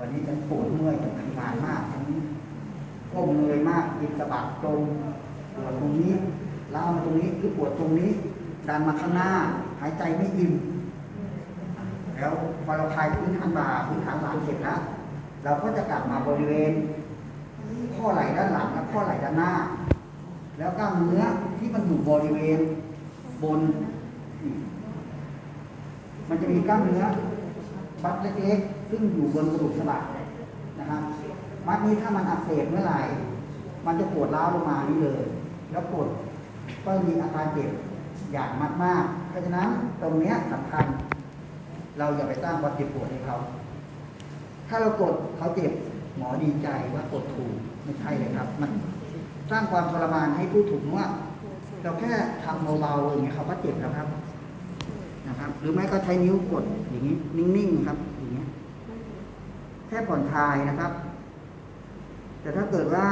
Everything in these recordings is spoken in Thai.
วันนี้ฉันปวดเมื่อยฉันทำงานมากฉันก้มเงยมากอินสะบักตรงปวดตรงนี้แล้าวมาตรงนี้คือปวดตรงนี้ ดันมาข้างหน้า หายใจไม่อิ่มแล้วพอเราคลายพื้นฐานบ่าพื้นฐานหลังเสร็จแล้วเราก็จะกลับมาบริเวณ ข้อไหล่ด้านหลังและข้อไหล่ด้านหน้า แล้วกล้ามเนื้อที่มันอยู่บริเวณบน มันจะมีกล้ามเนื้อมัดเล็กๆ ซึ่งอยู่บนกระดูกสันหลังนะครับ มัดนี้ถ้ามันอักเสบเมื่อไหร่ มันจะปวดร้าวลงมานี่เลย แล้วปวดก็มีอาการเจ็บอย่างมากๆเพราะฉะนั้นตรงเนี้ยสำคัญ เราอย่าไปสร้างความเจ็บปวดให้เขา ถ้าเรากดเขาเจ็บหมอดีใจว่ากดถูกไม่ใช่เลยครับ มันสร้างความทรมานให้ผู้ถูกนวดเราแค่ทำเบาๆอย่างเงี้ยเขาก็เจ็บแล้วครับนะครับ หรือไม่ก็ใช้นิ้วกดอย่างนี้นิ่งๆครับ แค่ผ่อนคลายนะครับ แต่ถ้าเกิดว่า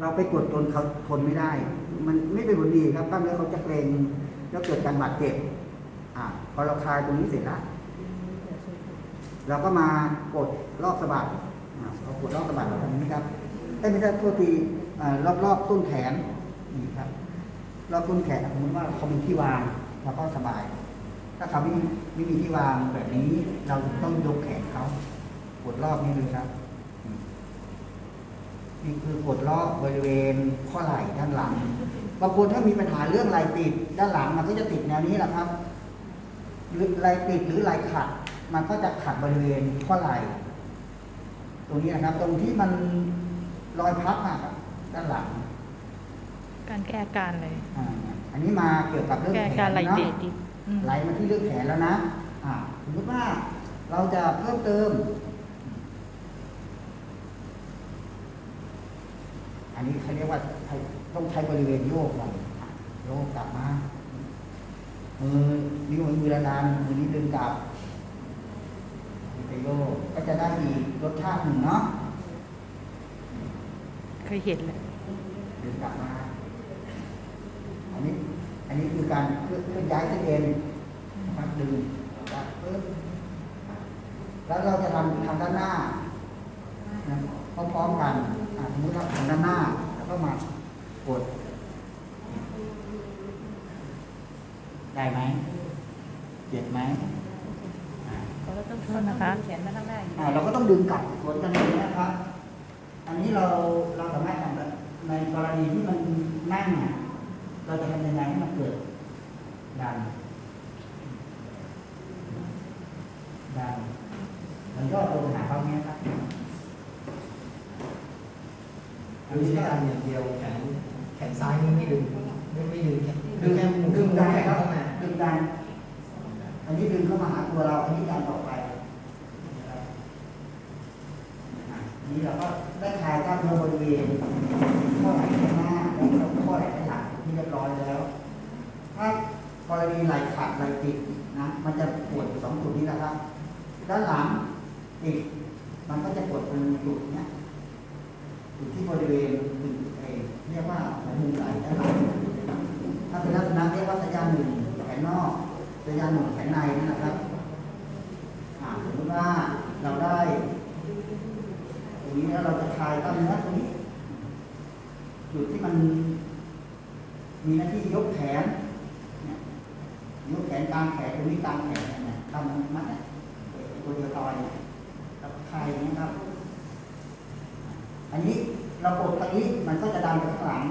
เราไปกดจนเขาทนไม่ได้ มันไม่เป็นผลดีครับกล้ามเนื้อเขาจะเกร็งแล้วเกิดการบาดเจ็บอ่าพอเราคลายตรงนี้เสร็จแล้วเราก็มากดรอบสะบักอ่ากดรอบสะบักเราทำอย่างนี้ครับไม่ใช่โทษทีรอบรอบต้นแขนนี่ครับรอบต้นแขนสมมติว่าเขามีที่วางเราก็สบาย ถ้าเขาไม่ไม่มีที่วางแบบนี้ เราต้องยกแขนเขา กดรอบนี้เลยครับอืมนี่คือกดรอบบริเวณข้อไหล่ด้านหลังบางคนถ้ามีปัญหาเรื่องไหล่ติด ด้านหลังมันก็จะติดแนวนี้แหละครับ หรือไหล่ติดหรือไหล่ขัด มันก็จะขัดบริเวณข้อไหล่ตรงนี้นะครับ ตรงที่มันรอยพับอะครับด้านหลัง การแก้อาการเลยอ่าอันนี้มาเกี่ยวกับเรื่องแก้แขอาการนไหลเนาะติดดิอืมไหลมาที่เรื่องแขนแล้วนะอ่าสมมติว่าเราจะเพิ่มเติม อั นนี้เขาเรียกว่าใช้ต้องใช้บริเวณโยกหน่อยอะโยกกลับมามือนิ้วมือละนานมือนี้ดึงกลับนี่ไปโยกก็จะได้อีกรสชาติหนึ่งเนาะเคยเห็นเลยดึงกลับมา อันนี้ อันนี้คือการเคลื่อนเคลื่อนย้ายเส้นเอ็นนะครับดึงแล้วปึ๊บแล้วเราจะทำทางด้านหน้านะ พร้อมๆกันอะสมมติเราทางด้านหน้า แล้วก็มากด ได้ไหมเจ็บไหมอ่าเราต้องโทษนะคะแขนมาข้างหน้าอย่างอ่านี้เราก็ต้องดึงกลับสวนกันอย่างนี้นะครับ อันนี้เราเราสามารถทำได้ในกรณีที่มันนั่งเนี่ยเราจะทำยังไงให้มันเกิดดันดันมันก็ตัวหาเขาเนี้ยครับ อันดูนี้ที่ก็การอย่างเดียวแขนแขนซ้ายนี่ไม่ดึงไม่ไม่ดึงแขนดึงแค่ดึงดันแขนครับเข้ามาดึงดันอันนี้ดึงเข้ามาหาตัวเราอันนี้ดันออกไปนะครับอะอันนี้เราก็ได้คลายกล้ามเนื้อบริเวณข้อไหล่ข้างหน้าและข้อไหล่ด้านหลังที่เรียบร้อยแล้ว ถ้ากรณีไหล่ขาดไหล่ติดนะ มันจะปวดอยู่สองจุดนี้นะครับ ด้านหลังติด มันก็จะปวดตรงจุดเนี้ยอยู่ที่บริเวณจุดเอเรียกว่าหัวมุมไหล่ด้านหลัง ถ้าเป็นลักษณะเรียกว่าสัญญาณ หนึ่งแขนนอกสัญญาณหนึ่งแขนในนะครับสมมติว่าเราได้ตรงนี้แล้วเราจะคลายกล้ามเนื้อตรงนี้จุดที่มันมีหน้าที่ยกแขนยกแขนกลางแขนตรงนี้กลางแขนเนี่ยกำมันมัดเนี่ยตัวเดียวต่อยกับคลายนี้ครับ อันนี้เรากดตรงนี้มันก็จะดันไปข้างหลัง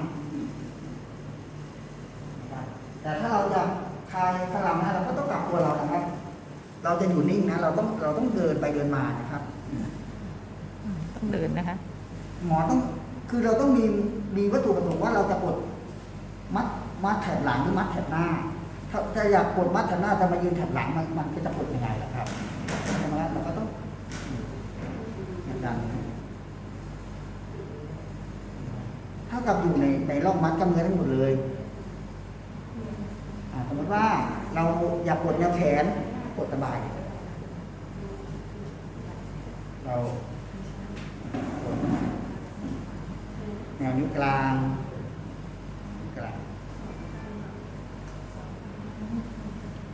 แต่ถ้าเราจะคลายพลังนะเราก็ต้องกลับตัวเรานะครับ เราจะอยู่นิ่งนะ เราต้องเราต้องเดินไปเดินมานะครับอืมต้องเดินนะคะ หมอต้องคือเราต้องมีมีวัตถุประสงค์ว่าเราจะกดมัดมัดแถบหลังหรือมัดแถบหน้า ถ้าถ้าอยากกดมัดแถบหน้าจะมายืนแถบหลังมันมันก็จะกดยังไงล่ะครับใช่ไหมเราก็ต้องอย่างนั้นเท่ากับอยู่ในในร่องมัดกล้ามเนื้อทั้งหมดเลยอ่าสมม ติว่าเราอยากกดแนวแขนกดสบาย เรากดแนวนิ้วกลางกลาง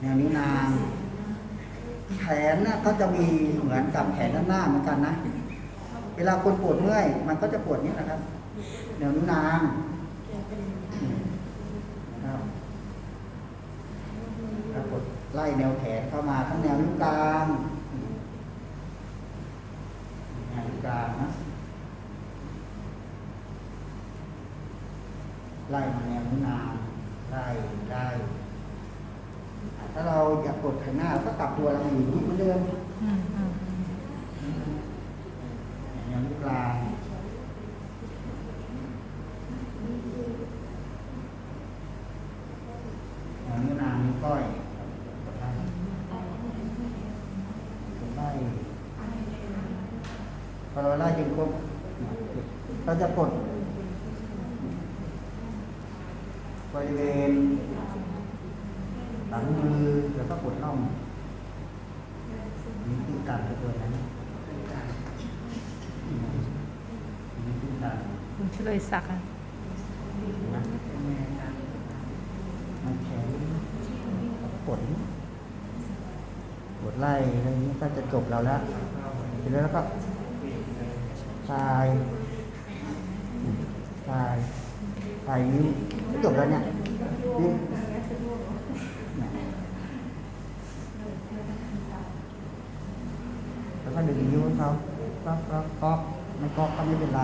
แนวนิ้วนาง แขนน่ะก็จะมีเหมือนกับแขนด้านหน้าเหมือนกันนะ เวลาคนปวดเมื่อย มันก็จะปวดนี้นะครับแนวนิ้วนางอืมนะครับแล้วกด ไล่แนวแขนเข้ามาทั้งแนวนิ้วกลางอืมแนวนิ้วกลางนะ ไล่มาแนวนิ้วนางไล่ไล่ถ้าเราอยากกดข้างหน้าเราก็กลับตัวเรามาอยู่ที่เหมือนเดิม อืมอืมอืม แนวนิ้วกลางแนวนิ้วนางนิ้วก้อยกดไล่กดไล่พอเราไล่ จนครบเราจะกดบริเวณหลังมือแล้วก็กดน่องนี่คือการกระตัวนั้นนี่คือการคุณช่วยสักอะนะมันแข็งกดกดไล่อะไรนี้ก็จะจบเราแล้วเสร็จแล้วก็ คลายคลายคลายนิ้วจบแล้วเนี่ยนี่แล้วก็ดึงนิ้วเขาก็ก็ก็ไม่ก็ก็ไม่เป็นไร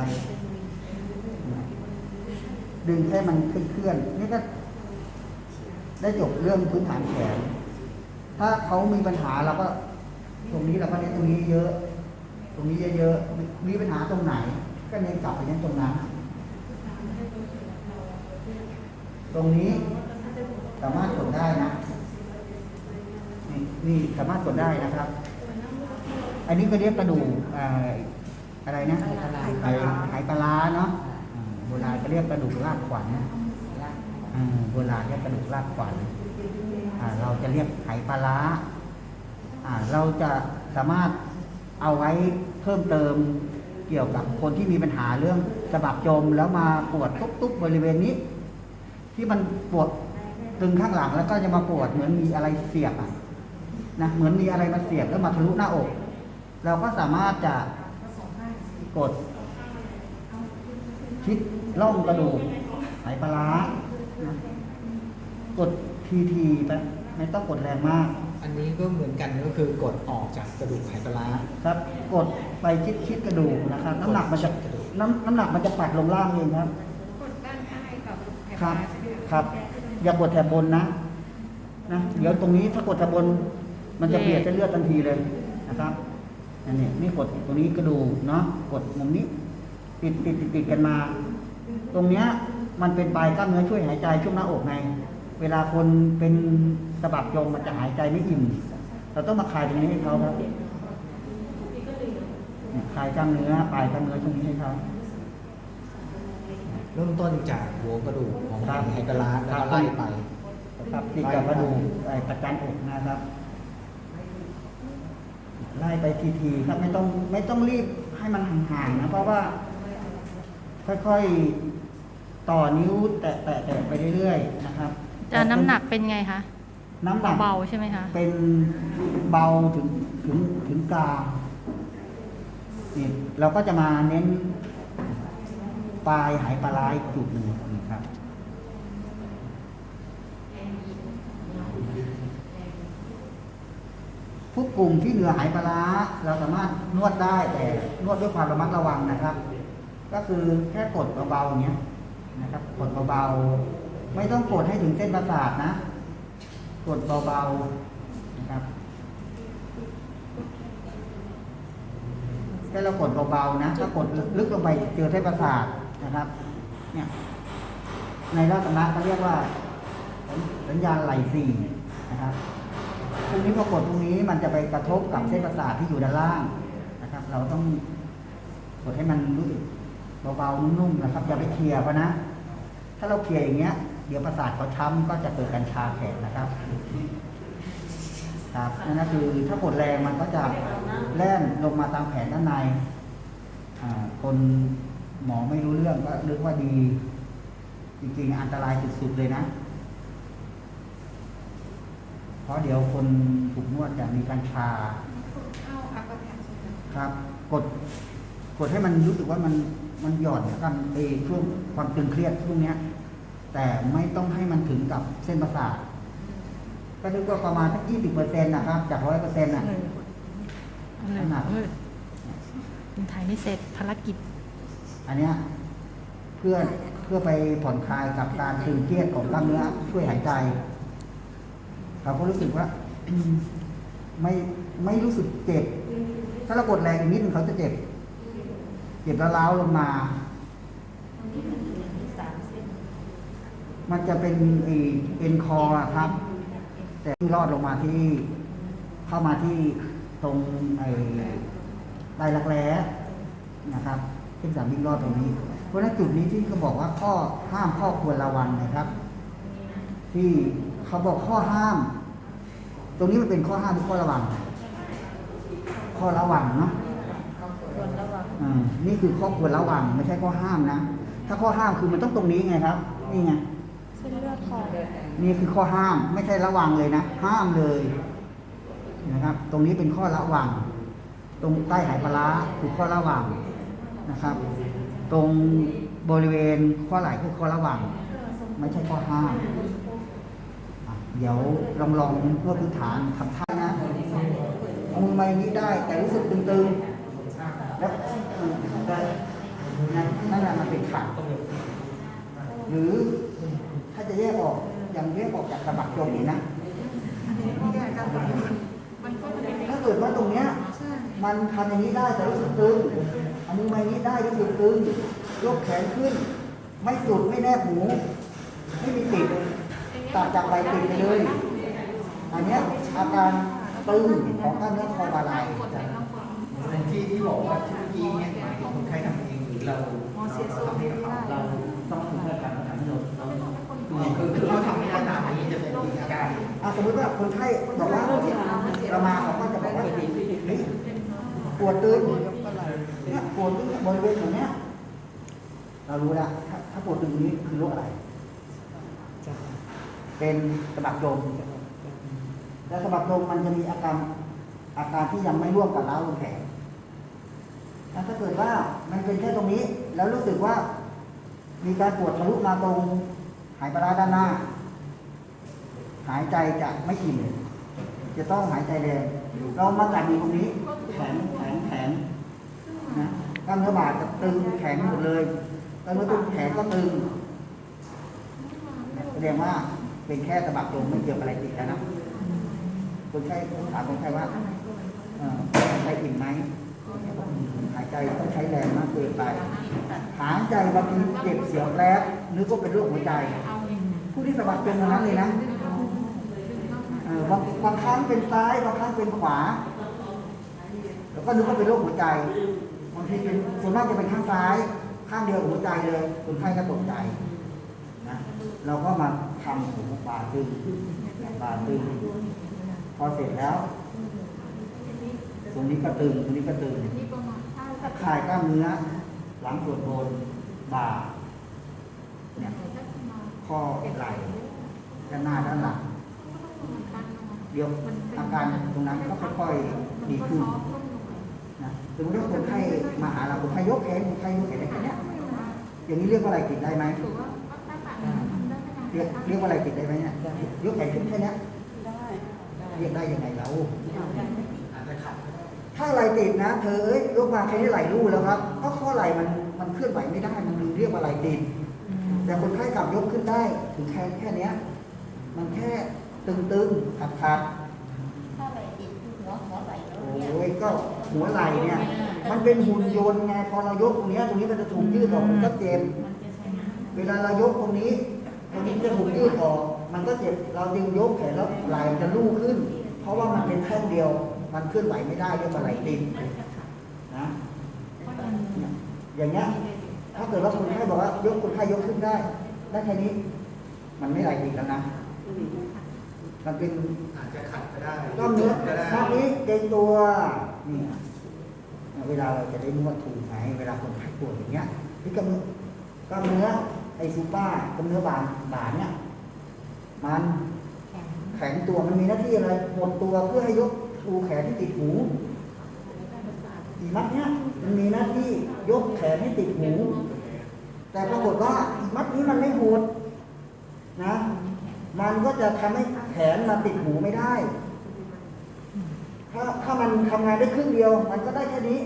ดึงแค่มันเคลื่อนๆนี่ก็ได้จบเรื่องพื้นฐานแขน ถ้าเขามีปัญหาเราก็ ตรงนี้เราก็เน้นตรงนี้เยอะ รงนี้เยอะๆมีมีปัญหาตรงไหน ก็เน้นกลับไปเน้นตรงนั้น ตรงนี้สามารถกดได้นะนี่นี่สามารถกดได้นะครับ อันนี้ก็เรียกกระดูกอ่าอะไรนะไอ้ไห้ปลาร้าเนาะอ่าโบราณก็เรียกกระดูกลากขวัญอ่าโบราณเรียกกระดูกลากขวัญอ่าเราจะเรียกไหปลาร้าอ่าเราจะสามารถ เอาไว้เพิ่มเติมเกี่ยวกับคนที่มีปัญหาเรื่องสะบักจมแล้วมาปวดทุกๆบริเวณนี้ ที่มันปวดตึงข้างหลังแล้วก็จะมาปวดเหมือนมีอะไรเสียบอะนะเหมือนมีอะไรมาเสียบแล้วมาทะลุหน้าอก เราก็สามารถจะกดชิดล่องกระดูกไหปลาร้านะกดทีทีๆไปไม่ต้องกดแรงมาก อันนี้ก็เหมือนกันก็คือกดออกจากกระดูกไหปลาร้า ครับกดไปชิดชิดๆกระดูกนะครับ น้ำหนักมันจะกดชิดกระดูก น้ำน้ำหนักมันจะปัดลงล่างเองครับ กดด้านข้างกับแถบครับซ้ายใช่ไหมะครับ อย่ากดแถบบนนะนะเดี๋ยวตรงนี้ถ้ากดแถบบน มันจะเบียดเส้นเลือดทันทีเลยนะครับอันนี้นี่กดตรงนี้กระดูกเนาะกดมุมนี้ ติดติดติดติดกันมา ตรงเนี้ยมันเป็นปลายกล้ามเนื้อช่วยหายใจช่วงหน้าอกไง เวลาคนเป็นสะบักจมมันจะหายใจไม่อิ่ม เราต้องมาคลายตรงนี้ให้เขาครับเนี่ยคลายกล้ามเนื้อปลายกล้ามเนื้อตรงนี้ให้เขาเริ่มต้นจากหัวกระดูกของครับไหปลาร้าแล้วครัก็บไล่ไปครับติดกับกระดูกไอ้ประจันอกนะครับ ไล่ไปทีๆครับไม่ต้องไม่ต้องรีบให้มันห่างๆนะเพราะว่า ค่อยๆต่อนิ้วแตะแตะแตะไปเรื่อยๆนะครับ จะน้ำหนักเป็นไงคะน้ำหนักเบาๆใช่ไหมคะ เป็นเบาถึงถึงถึงกลางนี่เราก็จะมาเน้นปลายหายปลาร้าอีกจุดหนึ่งนี่ครับทุกกลุ่มที่เหนือหายปลาร้าเราสามารถนวดได้แต่นวดด้วยความระมัดระวังนะครับ ก็คือแค่กดเบาๆอย่างเงี้ยนะครับกดเบาๆ ไม่ต้องกดให้ถึงเส้นประสาทนะ กดเบาๆนะครับแค่เรากดเบาๆนะถ้ากดลึกลงไปเจอเส้นประสาทนะครับ เนี่ยในราชนะเขาเรียกว่า สัญญาณไหลสี่นะครับตรงนี้พอกดตรงนี้มันจะไปกระทบกับเส้นประสาทที่อยู่ด้านล่างนะครับ เราต้องกดให้มันรู้สึกเบาๆนุ่มๆนะครับอย่าไปเคลียร์เพราะนะ ถ้าเราเคลียร์อย่างเงี้ย เดี๋ยวประสาทเขาช้ำก็จะเกิดการชาแขนนะครับครับนั่นก็คือถ้ากดแรงมันก็จะแล่นลงมาตามแขนด้านในคนหมอไม่รู้เรื่องก็นึกว่าดี จริงๆ อันตรายสุดๆเลยนะ เพราะเดี๋ยวคนถูกนวดจะมีการชาครับ กดกดให้มันรู้สึกว่ามันมันหย่อนกันเอช่วงความตึงเครียดช่วงเนี้ย แต่ไม่ต้องให้มันถึงกับเส้นประสาทก็นึกว่าประมาณสักยี่สิบเปอร์เซ็นต์นะครับ จากร้อยเปอร์เซ็นต์่ะเออเออเออยังถ่ายไม่เสร็จภารกิจ อันเนี้ยเพื่อเพื่อไปผ่อนคลายกับการตึงเครียดของกล้ามเนื้อช่วยหายใจเราก็รู้สึกว่าไม่ไม่รู้สึกเจ็บ ถ้าเรากดแรงอีกนิดนึงเขาจะเจ็บ เจ็บแล้วล้าวลงมา มันจะเป็นไอเอ็นคอร์ครับ แต่ที่รอดลงมาที่เข้ามาที่ตรงไอ้ใบรักแร้นะครับเส้นสามวิ่งรอดตรงนี้ เพราะฉะนั้นจุดนี้ที่เขาบอกว่าข้อห้ามข้อควรระวังนะครับ ที่เขาบอกข้อห้าม ตรงนี้มันเป็นข้อห้ามหรือข้อระวัง ข้อระวังเนาะอ่านี่คือข้อควรระวังไม่ใช่ข้อห้ามนะ ถ้าข้อห้ามคือมันต้องตรงนี้ไงครับ นี่ไง เส้นเลือดคอนี่คือข้อห้ามไม่ใช่ระวังเลยนะ ห้ามเลยนะครับ ตรงนี้เป็นข้อระวัง ตรงใต้ไหปลาคือข้อระวังนะครับ ตรงบริเวณข้อไหล่คือข้อระวัง ไม่ใช่ข้อห้ามเดี๋ยวลองลองเพื่อพื้นฐานทำท่านะเอามือมาอย่างนี้ได้ แต่รู้สึกตึงๆแล้วเออได้นั่นนั่นแหละมันเป็นขัดหรือ ถ้าจะแยกออกอย่างแยกออกจากสะบักตรงนี้นะมันก็ไม่ได้ถ้าเกิดว่าตรงเนี้ยมันทำอย่างนี้ได้แต่รู้สึกตึงเอามือมาย่นี้ได้รู้สึกตึงยกแขนขึ้น ไม่สุดไม่แนบหูไม่มีติดตัดจากใบติดไปเลย อันเนี้ยอาการตึงของกล้ามเนื้อคอบาไหลายในที่ที่บอกว่าที่เมื่อกี้เนี่ยหมายถึงคนไข้ทำเองหรือเราเราทำให้เขาเราต้องคุยกันทำให้เราเรา คือคือเขาทำไม่ได้ตามนี้จะเป็นอีกอาการอะสมมติว่าคนไข้บอกว่าเรามาเขาก็จะบอกว่าเฮ้ยปวดตึงเนี่ยปวดตึงบริเวณตรงเนี้ยเรารู้แล้วถ้าปวดตึงนี้คือโรคอะไรเป็นสะบักลมแล้วสะบักลมมันจะมีอาการอาการที่ยังไม่ร่วมกับเล้าลงแขนถ้าเกิดว่ามันเป็นแค่ตรงนี้ แล้วรู้สึกว่ามีการปวดทะลุมาตรง หายปลาด้านหน้า หายใจจะไม่อิ่มจะต้องหายใจแรงเรามาจับอยู่ตรงนี้ แข็งแข็งแข็งนะกล้ามเนื้อบ่าจะตึงแข็งหมดเลยกล้ามเนื้อตุ้งแขนก็ตึงแสดงว่าเป็นแค่สะบักลมไม่เกี่ยวกับอะไรติดกันนะคนไข้ถามคนไข้ว่าเอ่อคนไข้อิ่มไหมหายใจต้องใช้ แรงมากเกินไป หายใจบางทีเจ็บเสียวแปรบนึกว่าเป็นโรคหัวใจ ผู้ที่สะบักลมทั้งนั้นเลยนะบางบางครั้งเป็นซ้ายบางครั้งเป็นขวา แล้วก็นึกว่าเป็นโรคหัวใจบางทีเป็นส่วนมากจะเป็นข้างซ้าย ข้างเดียวหัวใจเลยคนไข้ก็ตกใจนะเราก็มาทำหูบาตึงบาตึงพอเสร็จแล้วตรงนี้ก็ตึงตรงนี้ก็ตึง นี่ประมาณเท่ากับคลายกล้ามเนื้อ หลังส่วนบนบ่าเนี่ยข้อไหล่ด้านหน้าด้านหลังเดี๋ยวอาการตรงนั้นก็ค่อยๆดีขึ้นนะสมมติว่าคนไข้มาหาเราคนไข้ยกแขนคนไข้ยกแขนได้แค่เนี้ยอย่างนี้เรียกว่าอะไรติดได้ไหมถือว่าตั้งแต่ทำได้ขนาดเรียกเรียกว่าอะไรติดได้ไหมเนี่ยยกแขนขึ้นแค่เนี้ยเรียกได้ยังไงเราอาจจะขัด ถ้าไหลติดนะ เธอเอ้ยยกมาแค่นี้ไหลรู้แล้วครับเพราะข้อไหลมันมันเคลื่อนไหวไม่ได้ มันเรียกว่าไหลติด แต่คนไข้กลับยกขึ้นได้ ถึงแค่แค่เนี้ยมันแค่ตึงๆขัดขัดถ้าไหลติดหัวหัวไหลแล้วๆเนี่ยโอ้ยก็หัวไหล่เนี่ย มันเป็นหุ่นยนต์ไงพอเรายกตรงเนี้ยตรงนี้มันจะถูกยืดออกมันก็เจ็บเวลาเรายกตรงนี้ตรงนี้จะถูกยืดออก มันก็เจ็บเราดึงยกแขนแล้วไหล่มันจะลู่ขึ้น เพราะว่ามันเป็นแท่งเดียว มันเคลื่อนไหวไม่ได้เรียกว่าไหล่ติดนะอย่างเงี้ยถ้าเกิดว่าคนไข้บอกว่ายกคนไข้ยกขึ้นได้ ได้แค่นี้ มันไม่ไหลติดแล้วนะมันเป็นอาจจะขัดก็ได้กล้ามเนื้อก็ได้ข้างนี้เกรงตัวนี่เวลาเราจะได้นวดถูกไหมเวลาคนไข้ปวดอย่างเงี้ยที่กล้ามเนื้อกล้ามเนื้อไอซูป้ากล้ามเนื้อบานบานเนี่ยมันแข็งตัวมันมีหน้าที่อะไรหดตัวเพื่อให้ยก ชูแขนที่ติดหูอีมัดเนี้ยมันมีหน้าที่ยกแขนให้ติดหู แต่ปรากฏว่าอีมัดนี้มันไม่หดนะ มันก็จะทำให้แขนมาติดหูไม่ได้ ถ้าถ้ามันทำงานได้ครึ่งเดียว มันก็ได้แค่นี้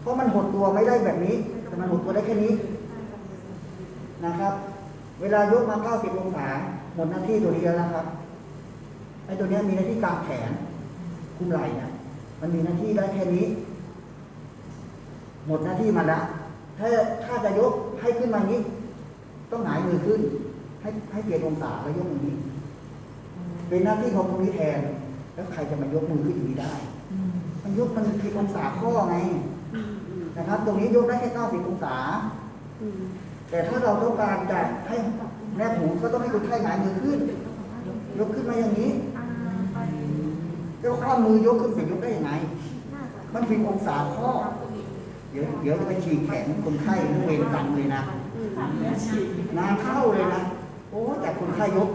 เพราะมันหดตัวไม่ได้แบบนี้ แต่มันหดตัวได้แค่นี้นะครับ เวลายกมา 90 องศาหมดหน้าที่ตัวนี้แล้วนะครับ ไอ้ตัวนี้มีหน้าที่กางแขนคุมไหล่เนี่ยมันมีหน้าที่ได้แค่นี้ หมดหน้าที่มันละถ้าถ้าจะยกให้ขึ้นมานี้ ต้องหงายมือขึ้น ให้ให้เปลี่ยนองศาแล้วยกอย่างนี้ เป็นหน้าที่ของตรงนี้แทน แล้วใครจะมายกมือขึ้นอย่างนี้ได้ มันยกมันผิดองศาข้อไงนะครับ ตรงนี้ยกได้แค่90องศาแต่ถ้าเราต้องการจะให้แนบหูก็ต้องให้คนไข้หงายมือขึ้น ยกขึ้นมาอย่างนี้ แล้วข้อมือยกขึ้นจะยกได้ยังไง มันผิดองศาข้อ เดี๋ยวเดี๋ยวจะไปฉีกแขนคนไข้เวรกรรมเลยนะงานเข้าเลยนะ โอ้แต่คนไข้ยก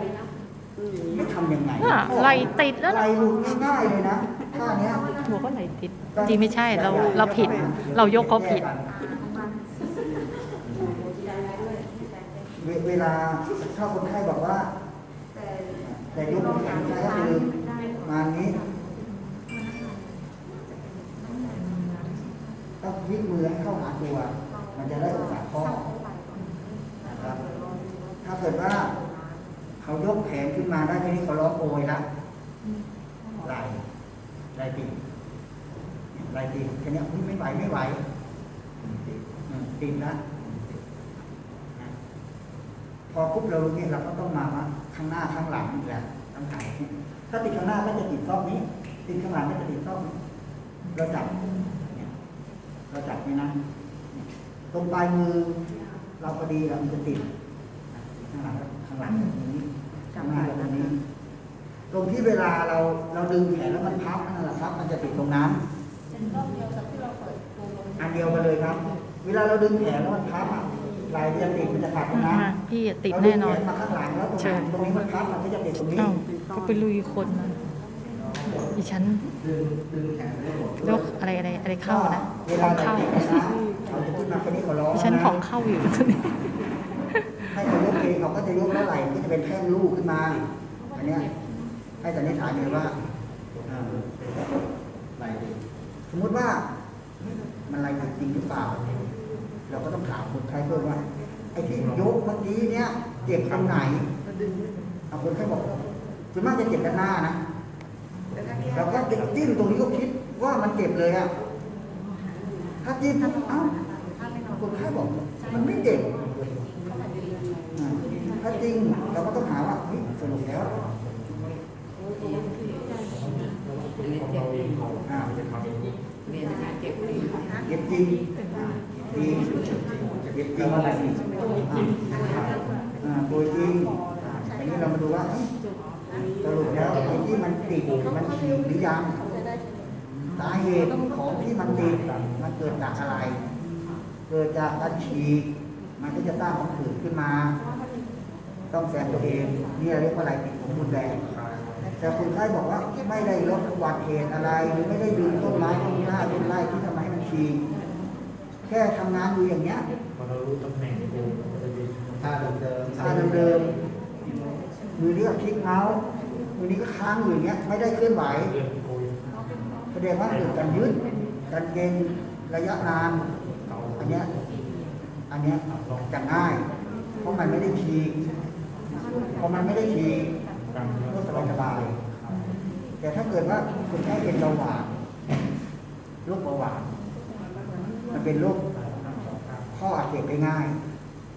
ไม่ทำยังไงน่ะไหลติดแล้วไหลนะหลุดง่ายๆเลยนะท่าเนี้ยบอกว่าไหลติดจริงไม่ใช่เราเราผิด เรายกเขาผิด เวเวลาถ้าคนไข้บอกว่า แต่ยกแขนคนไข้ก็คือมานี้ ต้องพลิกมือให้เข้าหาตัว มันจะได้องศาข้อนะครับ ถ้าเกิดว่าเขายกแขนขึ้นมาได้ทีนี้เขาร้องโอยละไหลไหลติดไหลติดแค่เนี้ยอุ๊ยไม่ไหวไม่ไหวอืมติดละพอปุ๊บเรารู้เนี่ยเราก็ต้องมาว่าข้างหน้าข้างหลังอีกแหละต้องหายถ้าติดข้างหน้าก็จะติดซอกนี้ ติดข้างหลังก็จะติดซอกนี้เราจับ เนี่ยเราจับนี่นะเนี่ยตรงปลายมือ เราพอดีเรามันจะติดข้างหลังข้างหลังตรงนี้ข้างหน้าตรงนี้ ตรงที่เวลาเราเราดึงแขนแล้วมันพับนั่นแหละครับ มันจะติดตรงนั้นเป็นรอบเดียวกับที่เราเปิดตัวลงอันเดียวกันเลยครับ เวลาเราดึงแขนแล้วมันพับอะไหลมันจะติดมันจะขาดตรงนั้นอ่าพี่อะติดแน่นอนเราดึงแขมาข้างหลังแล้วตรงเชินั้นญตรงนี้มันพับมันก็จะติดตรงนี้เอ้าก็ไปลุยคนมา ดิฉันดึงดึงแขนได้หมดยกอะไรอะไรอะไรเข้านะเวขลาองเราเข้าติดนะเราจะขึ้นมาแค่นี้ขอร้องดิฉันนะของเข้าอยู่ตอนนี้ให้เขายกเองเขาก็จะยกแล้วไหลก็จะเป็นแท่งลูกขึ้นมาอันเนี้ยให้สันนิษฐานเลยว่าอ่าไหลติดสมมุติว่ามันไหลติดจริงหรือเปล่า เราก็ต้องถามคนไข้เพิ่มว่าไอ้ที่ยกเมื่อกี้เนี้ยเจ็บตรงไหนเอาคนไข้บอกส่วนมากจะเจ็บด้านหน้านะเราก็ จิ้มตรงนี้ก็คิดว่ามันเจ็บเลยอะถ้าจิ้มปุ๊บเอ้าคนไข้บอกมันไม่เจ็บอ่าถ้าจริงเราก็ต้องหาว่าเฮ้ยสรุปแล้วอ่าเจ็บจริงอ่าเจ็บจริงเจ็บจริงอะไรอ่าโดยจริงอ่าอันนี้เรามาดูว่าเอ้ยสรุปแล้วไอ้ที่มันติดมันฉีกหรือยังจะได้ สาเหตุของที่มันติดมันเกิดจากอะไร เกิดจากการฉีกมันก็จะสร้างของผืดขึ้นมา ต้องแซมตัวเองนี่เรียกว่าอะไรติดของรุนแรงแต่คนไข้บอกว่าไม่ได้ลดอุบัติเหตุอะไร หรือไม่ได้ดึงต้นไม้ต้นหญ้าต้นไร่ที่ทำให้มันฉีกแค่ทำงานอยู่อย่างเงี้ยพอเรารู้ตำแหน่งดูมันก็จะดีท่าเดิมๆท่าเดิมๆมือนี้ก็คลิกเมาส์มือนี้ก็ค้างอยู่อย่างเงี้ยไม่ได้เคลื่อนไหวเรื่องโกย แสดงว่าเกิดการยืดการเกร็งระยะนานอันเนี้ยอันเนี้ยจะง่าย เพราะมันไม่ได้ฉีกพอมันไม่ได้ฉีดก็สบายสบายแต่ถ้าเกิดว่าคนไข้เป็นเบาหวานโรคเบาหวานมันเป็นโรคข้ออักเสบได้ง่าย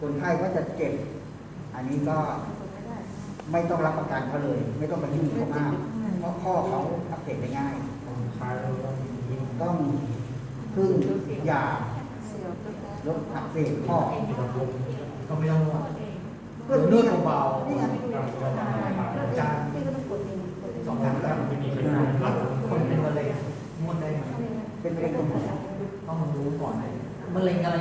คนไข้ก็จะเจ็บ อันนี้ก็ไม่ต้องรับประกันเขาเลย ไม่ต้องไปยุ่งเขามาก เพราะข้อเขาอักเสบได้ง่าย คลายเราต้องพึ่งยาลดอักเสบข้อก็ไม่ต้องนวดเพื่อนวดเบาๆจานสองครั้งแล้วครรู้คนเป็นมะเร็งนวดได้ไหมเป็นมะเร็งตรงไหนต้องรู้ก่อนมะเร็งอะไร